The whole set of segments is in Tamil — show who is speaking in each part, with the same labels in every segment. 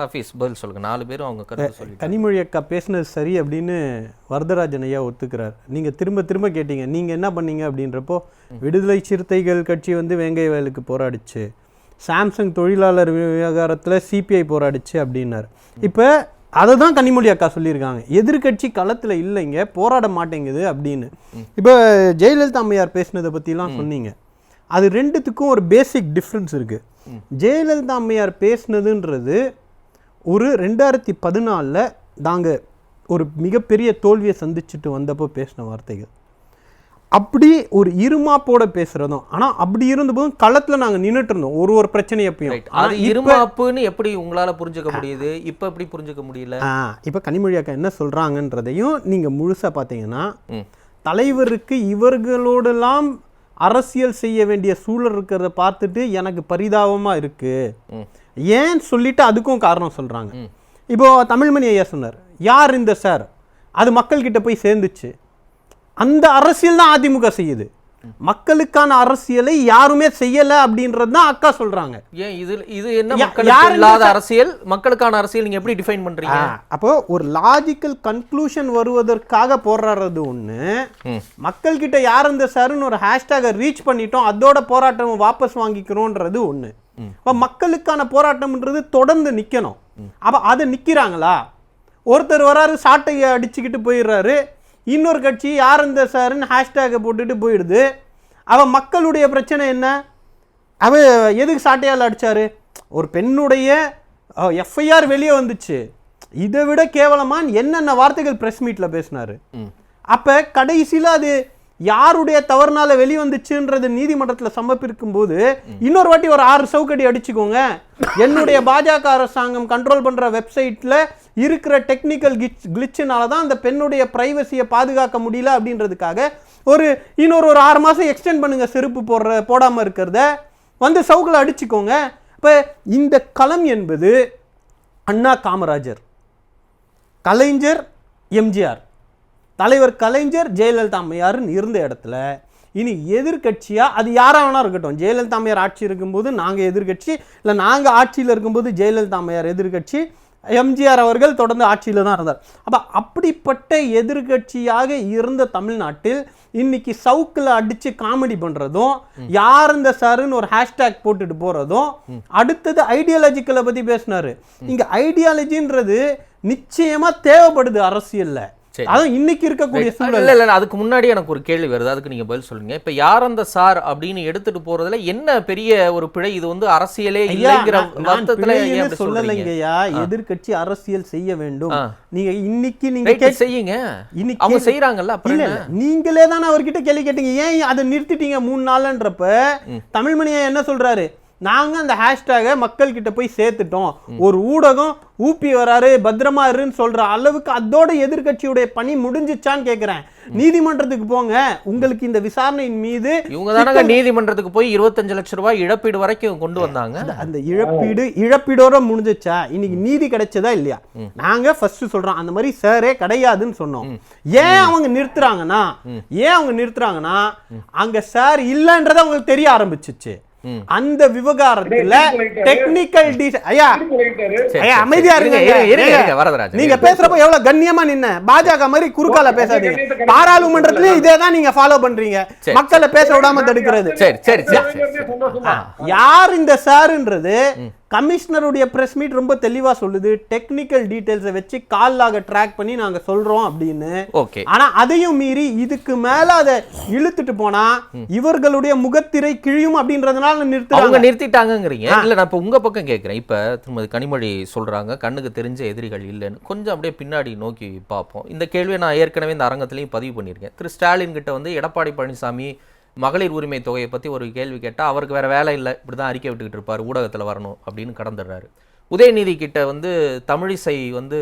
Speaker 1: ஹஃபீஸ் பதில் சொல்லுங்க. நாலு பேரும் அவங்க கருத்து சொல்லி
Speaker 2: கனிமொழி அக்கா பேசுனது சரி அப்படின்னு வரதராஜன் ஐயா ஒத்துக்கிறார். நீங்கள் திரும்ப திரும்ப கேட்டீங்க. நீங்கள் என்ன பண்ணீங்க அப்படின்றப்போ விடுதலை சிறுத்தைகள் கட்சி வந்து வேங்கை வயலுக்கு போராடிச்சு. சாம்சங் தொழிலாளர் விவகாரத்தில் சிபிஐ போராடிச்சு அப்படின்னார். இப்போ அதை தான் கனிமொழி அக்கா சொல்லியிருக்காங்க. எதிர்க்கட்சி களத்தில் இல்லைங்க போராட மாட்டேங்குது அப்படின்னு. இப்போ ஜெயலலிதா அம்மையார் பேசினதை பற்றிலாம் சொன்னீங்க. அது ரெண்டுத்துக்கும் ஒரு பேசிக் டிஃப்ரென்ஸ் இருக்குது ஜெயலலிதா அம்மையார் பேசினதுன்றது ஒரு ரெண்டாயிரத்தி பதினாலில் நாங்கள் ஒரு மிகப்பெரிய தோல்வியை சந்திச்சுட்டு வந்தப்போ பேசின வார்த்தைகள். அப்படி ஒரு இருமாப்போட பேசுகிறதும் ஆனால் அப்படி இருந்தபோதும் களத்தில் நாங்கள் நின்றுட்டு இருந்தோம். ஒரு ஒரு பிரச்சனையப்பையும்
Speaker 1: ரைட் அது இருமாப்புன்னு எப்படி உங்களால புரிஞ்சுக்க முடியுது? இப்ப எப்படி புரிஞ்சுக்க முடியல?
Speaker 2: இப்போ கனிமொழி அக்கா என்ன சொல்கிறாங்கன்றதையும் நீங்கள் முழுசாக பார்த்தீங்கன்னா
Speaker 1: ம்.
Speaker 2: தலைவருக்கு இவர்களோடெல்லாம் அரசியல் செய்ய வேண்டிய சூழல் இருக்கிறத பார்த்துட்டு எனக்கு பரிதாபமாக இருக்குது
Speaker 1: ம்.
Speaker 2: ஏன் சொல்லிட்டு அதுக்கும் காரணம் சொல்கிறாங்க இப்போ தமிழ்மணி ஐயா சொன்னார் யார் இந்த சார்? அது மக்கள்கிட்ட போய் சேர்ந்துச்சு. அந்த அரசியல் தான் அதிமுக செய்யுது. மக்களுக்கான அரசியலை யாருமே செய்யலை அப்படின்றது தான் அக்கா சொல்கிறாங்க
Speaker 1: ஏன் இது இது என்ன இல்லாத? அரசியல்? மக்களுக்கான அரசியல் நீங்க எப்படி டிஃபைன் பண்றீங்க?
Speaker 2: அப்போ ஒரு லாஜிக்கல் கன்க்ளூஷன் வருவதற்காக போராடுறது ஒன்று
Speaker 1: ம்.
Speaker 2: மக்கள்கிட்ட யார் இந்த சாருன்னு ஒரு ஹேஷ்டேகை ரீச் பண்ணிட்டோம் அதோட போராட்டம் வாபஸ் வாங்கிக்கிறோன்றது ஒன்று அப்போ மக்களுக்கான போராட்டம்ன்றது தொடர்ந்து நிற்கணும் அப்போ அதை நிற்கிறாங்களா ஒருத்தர் வராரு சாட்டையை அடிச்சுக்கிட்டு போயிடுறாரு. இன்னொரு கட்சி யார் இந்த சாருன்னு ஹேஷ்டேகை போட்டுட்டு போயிடுது. அவன் மக்களுடைய பிரச்சனை என்ன? அவ எதுக்கு சாட்டையால் அடிச்சாரு? ஒரு பெண்ணுடைய எஃப்ஐஆர் வெளியே வந்துச்சு. இதை விட கேவலமான என்னென்ன வார்த்தைகள் பிரஸ் மீட்டில் பேசினாரு. அப்போ கடைசியில் அது யாருடைய தவறுனால வெளிவந்துச்சுன்றது நீதிமன்றத்தில் சமர்ப்பிக்கும் போது இன்னொரு வாட்டி ஒரு ஆறு சவுக்கடி அடிச்சுக்கோங்க. என்னுடைய பாஜக அரசாங்கம் கண்ட்ரோல் பண்ணுற வெப்சைட்டில் இருக்கிற டெக்னிக்கல் கிச் கிளிச்சினால தான் அந்த பெண்ணுடைய ப்ரைவசியை பாதுகாக்க முடியல அப்படின்றதுக்காக ஒரு இன்னொரு ஒரு ஆறு மாதம் எக்ஸ்டெண்ட் பண்ணுங்க செருப்பு போடுற போடாமல் இருக்கிறத. வந்து சவுக்கில் அடிச்சுக்கோங்க. இப்போ இந்த களம் என்பது அண்ணா காமராஜர் கலைஞர் எம்ஜிஆர். தலைவர் கலைஞர் ஜெயலலிதா அம்மையார்னு இருந்த இடத்துல இனி எதிர்க்கட்சியா அது யாரா வேணா இருக்கட்டும். ஜெயலலிதா அம்மையார் ஆட்சி இருக்கும்போது நாங்க எதிர்க்கட்சி இல்லை நாங்க ஆட்சியில் இருக்கும்போது ஜெயலலிதா அம்மையார் எதிர்க்கட்சி எம்ஜிஆர் அவர்கள் தொடர்ந்து ஆட்சியில் தான் இருந்தார். அப்போ அப்படிப்பட்ட எதிர்க்கட்சியாக இருந்த தமிழ்நாட்டில் இன்னைக்கு சவுக்கில் அடிச்சு காமெடி பண்றதும் யார் இந்த சாருன்னு ஒரு ஹேஷ்டேக் போட்டுட்டு போறதும் அடுத்தது ஐடியாலஜிக்கலை பத்தி பேசினாரு. இங்க ஐடியாலஜின்றது நிச்சயமா தேவைப்படுது அரசியல்ல. அதுவும் இன்னைக்கு இருக்கக்கூடிய சூழல்.
Speaker 1: இல்ல இல்ல அதுக்கு முன்னாடி எனக்கு ஒரு கேள்வி வருது. அதுக்கு நீங்க பதில் சொல்லுங்க. இப்ப யார் அந்த சார் அப்படின்னு எடுத்துட்டு போறதுல என்ன பெரிய ஒரு பிழை? இது வந்து அரசியலே இல்லைங்கிற வருத்தத்துல
Speaker 2: சொல்லலைங்கய்யா. எதிர்க்கட்சி அரசியல் செய்ய வேண்டும். நீங்க இன்னைக்கு நீங்க
Speaker 1: செய்யுங்க.
Speaker 2: இன்னைக்கு
Speaker 1: அவங்க செய்யறாங்கல்ல
Speaker 2: இல்ல நீங்களே தானே அவர்கிட்ட கேள்வி கேட்டீங்க. ஏன் அதை நிறுத்திட்டீங்க மூணு நாள்ன்றப்ப தமிழ்மணியா என்ன சொல்றாரு? நாங்க அந்த ஹேஷ்டேகை மக்கள் கிட்ட போய் சேர்த்துட்டோம். ஒரு ஊடகம் ஊப்பி வராரு பத்திரமா இருன்னு சொல்ற அளவுக்கு அதோட எதிர்க்கட்சியுடைய பணி முடிஞ்சிச்சான்னு கேக்குறேன். நீதிமன்றத்துக்கு போங்க. உங்களுக்கு இந்த விசாரணையின் மீது
Speaker 1: இவங்க தானங்க நீதிமன்றத்துக்கு போய் இருபத்தஞ்சு லட்சம் ரூபாய் இழப்பீடு வரைக்கும் கொண்டு வந்தாங்க.
Speaker 2: அந்த இழப்பீடு இழப்பீடோட முடிஞ்சிச்சா? இன்னைக்கு நீதி கிடைச்சதா இல்லையா? நாங்க ஃபர்ஸ்ட் சொல்றோம் அந்த மாதிரி சாரே கிடையாதுன்னு சொன்னோம். ஏன் அவங்க நிறுத்துறாங்கன்னா ஏன் அவங்க நிறுத்துறாங்கன்னா அங்க சார் இல்லன்றத அவங்களுக்கு தெரிய ஆரம்பிச்சிச்சு. அந்த விவகாரத்துல டெக்னிக்கல் ஐயா. ஐயா அமைதியா. இருங்க. நீங்க பேசுறப்ப எவ்வளவு கண்ணியமா நின்ன? பாஜக மாதிரி குறுக்கால பேசாதீங்க. பாராளுமன்றத்திலயும் இதே தான் நீங்க ஃபாலோ பண்றீங்க. மக்களை பேச விடாம தடுக்கிறது.
Speaker 1: சரி சரி சரி சரி, சரி
Speaker 2: யார் இந்த சாருன்றது கமிஷனருடைய பிரஸ் மீட் ரொம்ப தெளிவா சொல்லுது. டெக்னிக்கல் டீடைல்ஸை வச்சு கால்லாக ட்ராக் பண்ணி நாங்க சொல்றோம் அப்படின்னு.
Speaker 1: ஓகே
Speaker 2: ஆனா அதையும் மீறி இதுக்கு மேல அதை இழுத்துட்டு போனா இவர்களுடைய முகத்திரை கிழியும் அப்படின்றதுனால
Speaker 1: அவங்க
Speaker 2: நிறுத்துறாங்க
Speaker 1: நிறுத்திட்டாங்கங்கிறீங்க இல்ல நான் இப்ப உங்க பக்கம் கேக்குறேன். இப்ப திருமதி கனிமொழி சொல்றாங்க கண்ணுக்கு தெரிஞ்ச எதிரிகள் இல்லைன்னு. கொஞ்சம் அப்படியே பின்னாடி நோக்கி பார்ப்போம். இந்த கேள்வியை நான் ஏற்கனவே இந்த அரங்கத்திலையும் பதிவு பண்ணியிருக்கேன். திரு ஸ்டாலின் கிட்ட வந்து எடப்பாடி பழனிசாமி மகளிர் உரிமை தொகையை பற்றி ஒரு கேள்வி கேட்டால் அவருக்கு வேறு வேலை இல்லை இப்படி தான் அறிக்கை விட்டுக்கிட்டு இருப்பார் ஊடகத்தில் வரணும் அப்படின்னு கடந்துடுறாரு. உதயநிதி கிட்ட வந்து தமிழிசை வந்து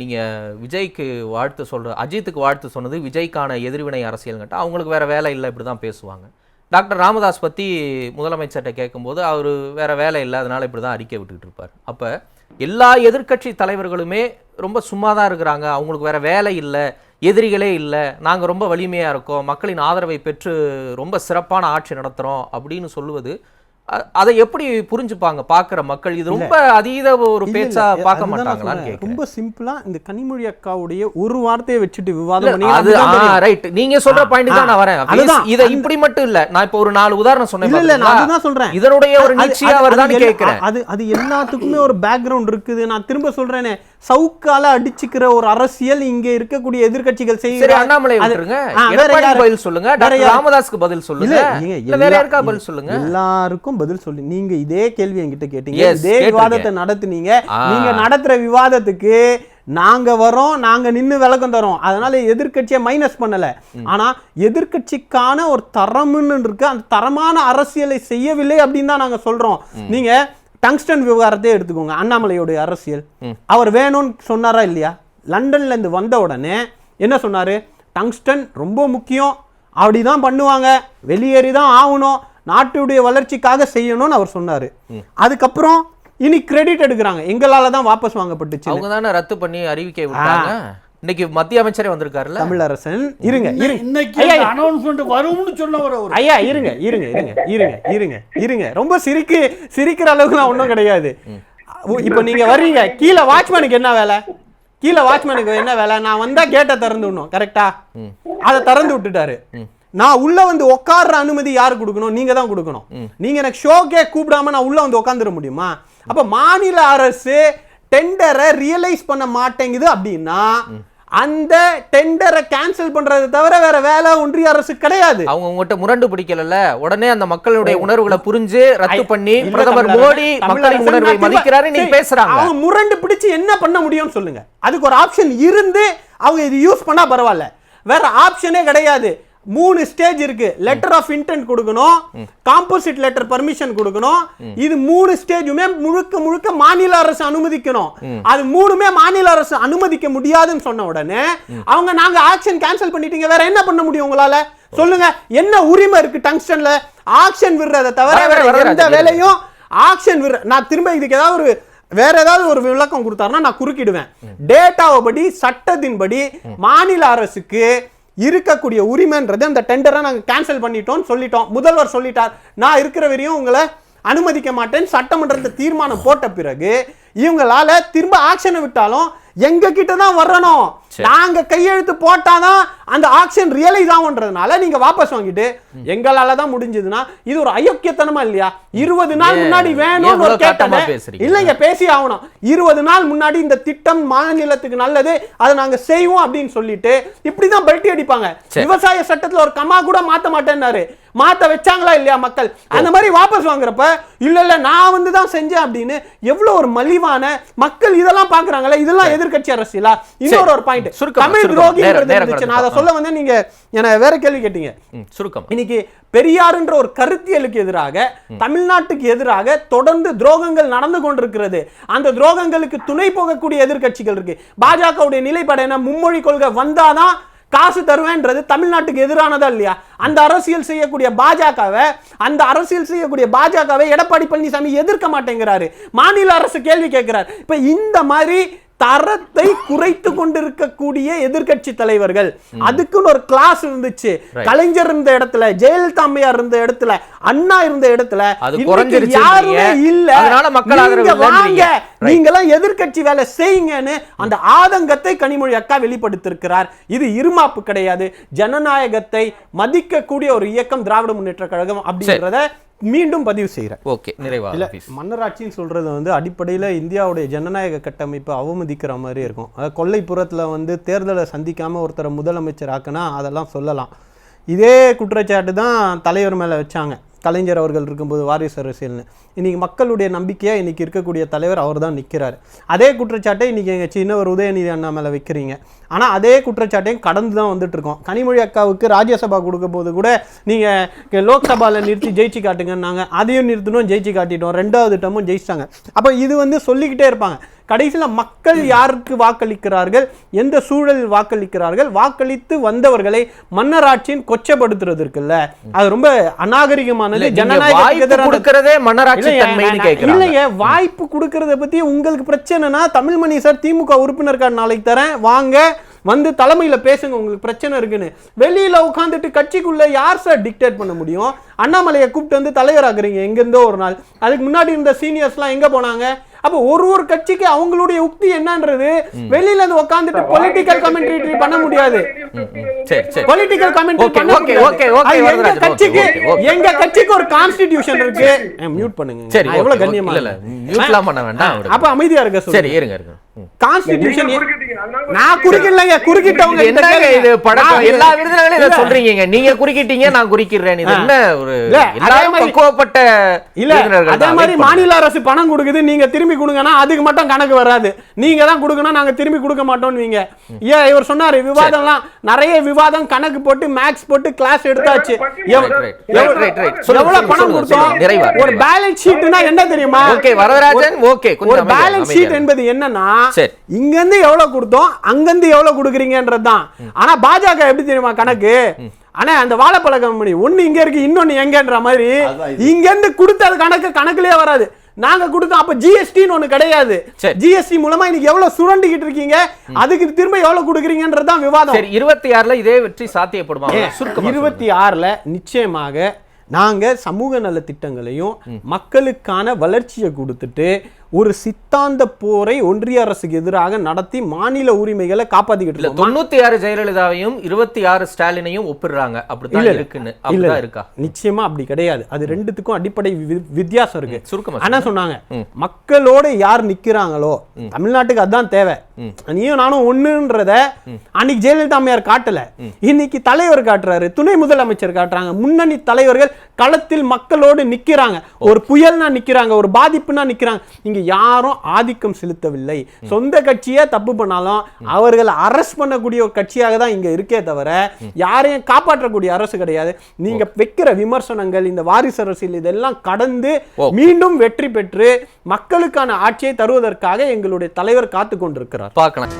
Speaker 1: நீங்கள் விஜய்க்கு வாழ்த்து சொல்கிற அஜித்துக்கு வாழ்த்து சொன்னது விஜய்க்கான எதிர்வினை அரசியல் கேட்டால் அவங்களுக்கு வேற வேலை இல்லை இப்படி தான் பேசுவாங்க. டாக்டர் ராமதாஸ் பற்றி முதலமைச்சர்கிட்ட கேட்கும்போது அவர் வேறு வேலை இல்லை அதனால் இப்படி தான் அறிக்கை விட்டுக்கிட்டு இருப்பார். அப்போ எல்லா எதிர்க்கட்சி தலைவர்களுமே ரொம்ப சும்மா தான் இருக்கிறாங்க அவங்களுக்கு வேறு வேலை இல்லை எதிரிகளே இல்லை நாங்கள் ரொம்ப வலிமையாக இருக்கோம் மக்களின் ஆதரவை பெற்று ரொம்ப சிறப்பான ஆட்சி நடத்துகிறோம் அப்படின்னு சொல்லுவது அதை எப்படி புரிஞ்சுப்பாங்க பாக்குற மக்கள்? இது ரொம்ப அதீத ஒரு பேச்சா பார்க்க மாட்டாங்களான்னு
Speaker 2: ரொம்ப சிம்பிளா இந்த கனிமொழி அக்காவுடைய ஒரு வார்த்தையை வச்சுட்டு விவாதம் பண்ணி
Speaker 1: அது ரைட் நீங்க சொல்ற பாயிண்ட் தான் நான் வரேன். இத இப்படி மட்டும் இல்ல. நான் இப்ப ஒரு நாலு உதாரணம் சொன்னேன்
Speaker 2: இல்ல நான்? அதுதான் சொல்றேன்.
Speaker 1: இதனுடைய ஒரு நீட்சியா வருதான்னு கேட்கிறேன்.
Speaker 2: அது அது எல்லாத்துக்குமே ஒரு பேக்ரவுண்ட் இருக்குது. நான் திரும்ப சொல்றேனே. சவுக்கால அடிச்சுக்கிற ஒரு அரசியல் இங்க இருக்கக்கூடிய எதிர்க்கட்சிகள்
Speaker 1: சரி
Speaker 2: செய்யற
Speaker 1: அண்ணாமலை? பதில் சொல்லுங்க? ராமதாஸ்க்கு பதில் சொல்லுங்க. பதில் சொல்லுங்க?
Speaker 2: எல்லாருக்கும் பதில் சொல்லி நீங்க இதே கேள்வி என்கிட்ட கேட்டீங்க. இதே. விவாதத்தை நடத்துனீங்க. நீங்க நடத்துற விவாதத்துக்கு நாங்க வரோம் நாங்க நின்னு விளக்கம் தரோம். அதனால எதிர்க்கட்சியை மைனஸ் பண்ணல. ஆனா எதிர்க்கட்சிக்கான ஒரு தரம்னு இருக்கு. அந்த தரமான அரசியலை செய்யவில்லை அப்படின்னு தான் நாங்க சொல்றோம். நீங்க டங்ஸ்டன் விவகாரத்தை எடுத்துக்கோங்க. அண்ணாமலையோட அரசியல். அவர் வேணும்னு சொன்னாரா இல்லையா? லண்டன்ல இருந்து வந்த உடனே என்ன சொன்னாரு? டங்ஸ்டன் ரொம்ப முக்கியம். அப்படிதான் பண்ணுவாங்க. வெளியேறி தான் ஆகணும். நாட்டுடைய வளர்ச்சிக்காக செய்யணும்னு அவர் சொன்னாரு. அதுக்கப்புறம் இனி கிரெடிட் எடுக்கிறாங்க. எங்களால தான் வாபஸ் வாங்கப்பட்டுச்சு
Speaker 1: அவங்க தானே ரத்து பண்ணி அறிவிக்கை இன்னைக்கு மத்திய அமைச்சரே வந்திருக்காருல்ல?
Speaker 2: தமிழரசன். இருங்க இருங்க.
Speaker 3: இன்னைக்கு அனௌன்ஸ்மெண்ட் வரும்னு சொன்னவர் அவர்.
Speaker 2: ஐயா இருங்க இருங்க இருங்க இருங்க இருங்க இருங்க. ரொம்ப சிரிக்கு சிரிக்கிற அளவுக்கு ஒன்றும் கிடையாது. இப்போ நீங்க வர்றீங்க. கீழே வாட்ச்மேனுக்கு என்ன வேலை? கீழே வாட்ச்மேனுக்கு என்ன வேலை? நான் வந்தா கேட்டை திறந்து விடணும் கரெக்டா அதை திறந்து விட்டுட்டாரு. நான் உள்ள வந்து உட்கார்ற அனுமதி யாரு கொடுக்கணும்? நீங்க தான் கொடுக்கணும். நீங்க எனக்கு ஷோக்கே கூப்பிடாம நான் உள்ள வந்து உட்காந்துட முடியுமா? அப்ப மாநில அரசு டெண்டரை ரியலைஸ் பண்ண மாட்டேங்குது அப்படின்னா அந்த டெண்டரை கேன்சல் பண்றதை தவிர வேற வேலை ஒன்றிய அரசு கிடையாது.
Speaker 1: அவங்க உங்ககிட்ட முரண்டு பிடிக்கலல்ல? உடனே அந்த மக்களுடைய உணர்வுகளை புரிஞ்சு ரத்து பண்ணி பிரதமர் மோடி மக்களின் உணர்வை மதிக்கிறாரு
Speaker 2: சரி,
Speaker 1: பேசுறாங்க.
Speaker 2: அவங்க முரண்டு பிடிச்சு என்ன பண்ண முடியும்னு சொல்லுங்க. அதுக்கு ஒரு ஆப்ஷன் இருந்து அவங்க இது யூஸ் பண்ணா பரவாயில்ல. வேற ஆப்ஷனே கிடையாது. மூணு ஸ்டேஜ் இருக்கு. லெட்டர் ஆஃப் இன்டென்ட் கொடுக்கணும். காம்போசிட் லெட்டர் பர்மிஷன் கொடுக்கணும். இது மூணு ஸ்டேஜுமே முழுக்க முழுக்க மாநில அரசு அனுமதிக்கணும். அது மூணுமே மாநில அரசு அனுமதிக்க முடியாதுன்னு சொன்ன உடனே அவங்க நாங்க ஆக்ஷன் கேன்சல் பண்ணிட்டீங்க. வேற என்ன பண்ண முடியும் உங்களால? சொல்லுங்க. என்ன உரிமை இருக்கு டங்ஸ்டன்ல? ஆக்ஷன் விடுறதை தவிர
Speaker 1: வர, வர,
Speaker 2: வேற எந்த வேலையும் ஆக்ஷன் விடுற நான் திரும்ப இதுக்கு ஏதாவது ஒரு வேற ஏதாவது ஒரு விளக்கம் கொடுத்தாருன்னா நான் குறுக்கிடுவேன். டேட்டாவை படி சட்டத்தின்படி மாநில அரசுக்கு இருக்கக்கூடிய உரிமைன்றது அந்த டெண்டரை நாங்கள் கேன்சல் பண்ணிட்டோம்னு சொல்லிட்டோம். முதல்வர் சொல்லிட்டார் நான் இருக்கிற வரையும் உங்களை அனுமதிக்க மாட்டேன் சட்டமன்றத்தை தீர்மானம் போட்ட பிறகு இவங்களால திரும்ப ஆக்ஷனை விட்டாலும் எங்க கிட்ட தான் வரணும் நாங்க கையெழுத்து போட்டாதான் அந்த ஆக்ஷன் ரியலைஸ் ஆகுன்றதுனால நீங்க வாபஸ் வாங்கிட்டு எங்களால தான் முடிஞ்சதுன்னா இது ஒரு அயோக்கியத்தனமா இல்லையா? இருபது நாள் முன்னாடி வேணும்னு ஒரு கேட்டேன்? இல்லைங்க பேசி ஆகணும். இருபது நாள் முன்னாடி இந்த திட்டம் மாநிலத்துக்கு நல்லது அதை நாங்க செய்வோம் அப்படின்னு சொல்லிட்டு இப்படிதான் பெல்ட்டி அடிப்பாங்க. விவசாய சட்டத்துல ஒரு கமா கூட மாத்த மாட்டேன்னாரு. மாத்த வச்சாங்களா இல்லையா மக்கள்? அந்த மாதிரி வாபஸ் வாங்குறப்ப இல்ல இல்ல நான் வந்து தான் செஞ்சேன் அப்படின்னு எவ்வளவு ஒரு மலிவான மக்கள் இதெல்லாம் பாக்குறாங்களே இதெல்லாம் எதிர்க்கட்சி அரசியலா? இன்னொரு ஒரு பாயிண்ட் தமிழ் இருந்துச்சு. நான் அதை. சொல்ல வந்து நீங்க என்ன வேற கேள்வி கேட்டீங்க.
Speaker 1: சுருக்கம்.
Speaker 2: இன்னைக்கு பெரியாருன்ற ஒரு கருத்தியலுக்கு எதிராக தமிழ்நாட்டுக்கு எதிராக தொடர்ந்து துரோகங்கள் நடந்து கொண்டிருக்கிறது. அந்த துரோகங்களுக்கு துணை போகக்கூடிய எதிர்க்கட்சிகள் இருக்கு. பாஜகவுடைய நிலைப்பாடு என்ன? மும்மொழி கொள்கை வந்தாதான் காசு தருவேன்றது தமிழ்நாட்டுக்கு எதிரானதா இல்லையா? அந்த அரசியல் செய்யக்கூடிய பாஜகவை அந்த அரசியல் செய்யக்கூடிய பாஜகவை எடப்பாடி பழனிசாமி எதிர்க்க மாட்டேங்கிறாரு. மாநில அரசு கேள்வி கேட்கிறார். இப்ப இந்த மாதிரி தரத்தை குறைத்து கொண்டிருக்கக்கூடிய எதிர்க்கட்சி தலைவர்கள். அதுக்குன்னு ஒரு கிளாஸ் இருந்துச்சு. கலைஞர் இருந்த இடத்துல ஜெயலலிதா அம்மையார் இருந்த இடத்துல அண்ணா இருந்த இடத்துல. யாருமே இல்ல. வாங்க. நீங்க எல்லாம் எதிர்க்கட்சி வேலை செய்யுங்கன்னு அந்த ஆதங்கத்தை கனிமொழி அக்கா வெளிப்படுத்திருக்கிறார். இது இருமாப்பு கிடையாது. ஜனநாயகத்தை மதிக்கக்கூடிய ஒரு இயக்கம் திராவிட முன்னேற்ற கழகம் அப்படின்றத மீண்டும் பதிவு செய்யறேன்
Speaker 1: ஓகே நிறைவாக
Speaker 2: இல்ல மன்னராட்சின்னு சொல்றது வந்து அடிப்படையில இந்தியாவுடைய ஜனநாயக கட்டமைப்பை அவமதிக்கிற மாதிரி இருக்கும். அதாவது கொல்லைப்புறத்துல வந்து தேர்தலை சந்திக்காம ஒருத்தரை முதலமைச்சர் ஆக்குனா அதெல்லாம் சொல்லலாம். இதே குற்றச்சாட்டு தான் தலைவர் மேல வச்சாங்க. கலைஞர் அவர்கள் இருக்கும்போது வாரிசு அரசியல்னு. இன்றைக்கி மக்களுடைய நம்பிக்கையாக இன்றைக்கி இருக்கக்கூடிய தலைவர் அவர் தான் நிற்கிறார் அதே குற்றச்சாட்டை இன்றைக்கி எங்கள் சின்னவர் உதயநிதி அண்ணா மேலே வைக்கிறீங்க. ஆனால் அதே குற்றச்சாட்டையும் கடந்து தான் வந்துட்டுருக்கோம். கனிமொழி அக்காவுக்கு ராஜ்யசபா கொடுக்கும்போது கூட நீங்கள் லோக்சபாவில் நிறுத்தி ஜெயிச்சு காட்டுங்கன்னாங்க. அதையும் நிறுத்தணும் ஜெயிச்சு காட்டிட்டோம். ரெண்டாவது டமும் ஜெயிச்சிட்டாங்க. அப்போ இது வந்து சொல்லிக்கிட்டே இருப்பாங்க. கடைசியில மக்கள் யாருக்கு வாக்களிக்கிறார்கள்? எந்த சூழலில் வாக்களிக்கிறார்கள்? வாக்களித்து வந்தவர்களை மன்னராட்சியின் கொச்சப்படுத்துறது இருக்குல்ல அது ரொம்ப அநாகரிகமான
Speaker 1: வாய்ப்பு
Speaker 2: எதிரானது.
Speaker 1: கொடுக்கறதே மன்னராட்சி தன்மைன்னு
Speaker 2: நான்
Speaker 1: கேட்கிறாங்க
Speaker 2: இல்லைங்க வாய்ப்பு கொடுக்கறத பத்தி உங்களுக்கு பிரச்சனைனா தமிழ்மணி சார் திமுக உறுப்பினர் கார்டு நாளைக்கு தரேன். வாங்க வந்து தலைமையில பேசுங்க உங்களுக்கு பிரச்சனை இருக்குன்னு. வெளியில உட்காந்துட்டு கட்சிக்குள்ள யார் சார் டிக்டேட் பண்ண முடியும்? அண்ணாமலையை கூப்பிட்டு வந்து தலைவராக்குறீங்க எங்கிருந்தோ ஒரு நாள். அதுக்கு முன்னாடி இருந்த சீனியர்ஸ்லாம் எங்க போனாங்க? அப்ப ஒரு ஒரு கட்சிக்கு அவங்களுடைய உக்தி என்னன்றது வெளியில இருந்து உட்காந்துட்டு பொலிட்டிக்கல் கமெண்ட்ரி பண்ண முடியாது.
Speaker 1: சரி சரி.
Speaker 2: பொலிட்டிக்கல் கமெண்ட்ரி பண்ண முடியாது. எங்க கட்சிக்கு. எங்க கட்சிக்கு ஒரு கான்ஸ்டிடியூஷன் இருக்கு. மியூட் பண்ணுங்க.
Speaker 1: சரி
Speaker 2: எவ்வளவு கண்ணியமா
Speaker 1: இல்ல. மியூட்லாம் பண்ண வேண்டாம்.
Speaker 2: அப்ப அமைதியா இருக்க
Speaker 1: சரி இருங்க இருங்க.
Speaker 2: கான்ஸ்டிடியூஷன் நான் குறுக்கிடலைங்க குறுக்கிட்டவங்க
Speaker 1: என்னங்க. இது எல்லா விருதுனாலும் இதை. சொல்றீங்க. நீங்க குறுக்கிட்டீங்க நான் குறிக்கிறேன் இது என்ன ஒரு
Speaker 2: இல்ல, அதே
Speaker 1: எல்லாரும்
Speaker 2: மாதிரி-
Speaker 1: பக்குவப்பட்ட
Speaker 2: இல்ல அதே. மாநில அரசு பணம் கொடுக்குது நீங்க திரும்பி கொடுங்கன்னா அதுக்கு மட்டும் கணக்கு வராது. நீங்க தான் கொடுக்கணும் நாங்க திரும்பி கொடுக்க மாட்டோம்னு ஏன் இவர் சொன்னாரு விவாதம்லாம் நிறைய விவாதம் கணக்கு போட்டு மேக்ஸ் போட்டு கிளாஸ் எடுத்தாச்சு. எவ்வளவு பணம் கொடுத்தோம்? ஒரு. பேலன்ஸ் ஷீட்னா என்ன தெரியுமா?
Speaker 1: ஓகே வரதராஜன் ஓகே
Speaker 2: ஒரு பேலன்ஸ் ஷீட் என்பது என்னன்னா. இங்க இருந்து எவ்வளவு கொடுத்தோம் அங்க இருந்து எவ்வளவு கொடுக்குறீங்கன்றது தான். ஆனா பாஜக எப்படி தெரியுமா கணக்கு? ஆனா அந்த வாழைப்பழ கம்பெனி ஒண்ணு இங்க இருக்கு இன்னொன்னு எங்கன்ற மாதிரி இங்க இருந்து கொடுத்தது கணக்கு கணக்குலயே வராது. நாங்க கொடுத்தோம். அப்ப ஜிஎஸ்டின்னு ஒண்ணு கிடையாது. ஜிஎஸ்டி மூலமா இன்னைக்கு எவ்வளவு சுரண்டிக்கிட்டு இருக்கீங்க? அதுக்கு திரும்ப எவ்வளவு கொடுக்குறீங்கன்றது தான் விவாதம்.
Speaker 1: சரி இருபத்தி ஆறுல இதே வெற்றி சாத்தியப்படுமா?
Speaker 2: இருபத்தி ஆறுல நிச்சயமாக நாங்க சமூக நல திட்டங்களையும் மக்களுக்கான வளர்ச்சியை கொடுத்துட்டு ஒரு சித்தாந்த போரை ஒன்றிய அரசுக்கு எதிராக நடத்தி மாநில உரிமைகளை காப்பாத்திக்கிட்டு
Speaker 1: இல்ல தொண்ணூத்தி ஆறு ஜெயலலிதாவையும் இருபத்தி ஆறு ஸ்டாலினையும் ஒப்பிடுறாங்க.
Speaker 2: இல்ல.
Speaker 1: இருக்குன்னு.
Speaker 2: இல்ல
Speaker 1: அப்படிதான் இருக்கா?
Speaker 2: நிச்சயமா அப்படி கிடையாது. அது ரெண்டுத்துக்கும் அடிப்படை வித்தியாசம் இருக்கு.
Speaker 1: சுருக்கமா
Speaker 2: ஆனா சொன்னாங்க மக்களோட யார் நிக்கிறாங்களோ தமிழ்நாட்டுக்கு அதான் தேவை. நீயும் நானும் ஒண்ணுன்றத அன்னைக்கு ஜெயலலிதா அம்மையார் காட்டல. இன்னைக்கு தலைவர் காட்டுறாரு துணை முதலமைச்சர் காட்டுறாங்க முன்னணி தலைவர்கள் களத்தில் மக்களோடு நிக்கிறாங்க. ஒரு புயல்னா நிக்கிறாங்க ஒரு பாதிப்புனா நிக்கிறாங்க. இங்க யாரும் ஆதிக்கம் செலுத்தவில்லை. சொந்த கட்சியே தப்பு பண்ணாலும் அவர்கள் அரஸ்ட் பண்ணக்கூடிய கட்சியாக தான் இங்க இருக்கே தவிர யாரையும் காப்பாற்றக்கூடிய அரசு கிடையாது. நீங்க வைக்கிற விமர்சனங்கள் இந்த வாரிசு அரசியல் இதெல்லாம் கடந்து. மீண்டும் வெற்றி பெற்று மக்களுக்கான ஆட்சியை தருவதற்காக எங்களுடைய தலைவர் காத்து கொண்டிருக்கிறார்
Speaker 1: பார்க்கலாம்.